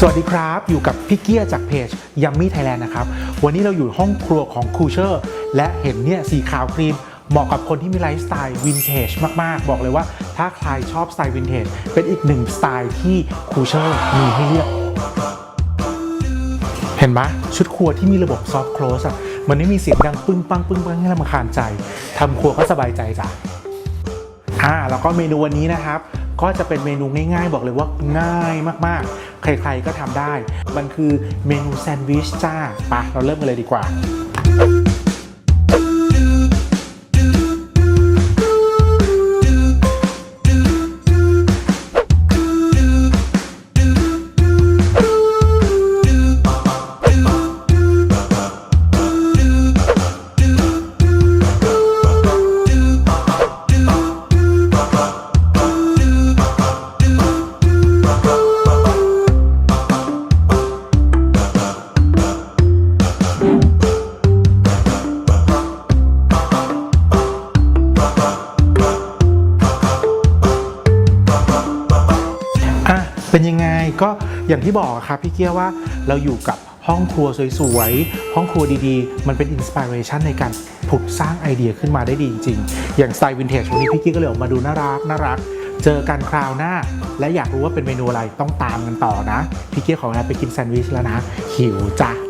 สวัสดีครับ อยู่กับพี่เกียร์จากเพจยัมมี่ไทยแลนด์นะครับ วันนี้เราอยู่ห้องครัวของคูเชอร์และเห็นเนี่ยสีขาวครีมเหมาะกับคนที่มีไลฟ์สไตล์วินเทจมาก ๆ บอกเลยว่าถ้าใครชอบสไตล์วินเทจเป็นอีกหนึ่งสไตล์ที่คูเชอร์มีให้เลือก เห็นไหมชุดครัวที่มีระบบซอฟต์ close อะมันไม่มีเสียงดังปึ้งปังปึ้งปังให้รำคาญใจทำครัวก็สบายใจจ้ะอ่าแล้วก็เมนูวันนี้นะครับ ก็จะเป็นเมนูง่ายๆ บอกเลยว่าง่ายมากๆ ใครๆก็ทำได้ มันคือเมนูแซนด์วิชจ้าไปะเราเริ่มกันเลยดีกว่า เป็นยังไงก็อย่างที่บอกครับพี่เกียวว่าเราอยู่กับห้องครัวสวยๆ ห้องครัวดีๆ มันเป็นอินสปิเรชันในการผุดสร้างไอเดียขึ้นมาได้ดีจริงๆ อย่างสไตล์วินเทจวันนี้พี่เกียก็เลยออกมาดูน่ารักน่ารัก เจอกันคราวหน้า และอยากรู้ว่าเป็นเมนูอะไรต้องตามกันต่อนะ พี่เกียขอเวลาไปกินแซนด์วิชแล้วนะ หิวจ้ะ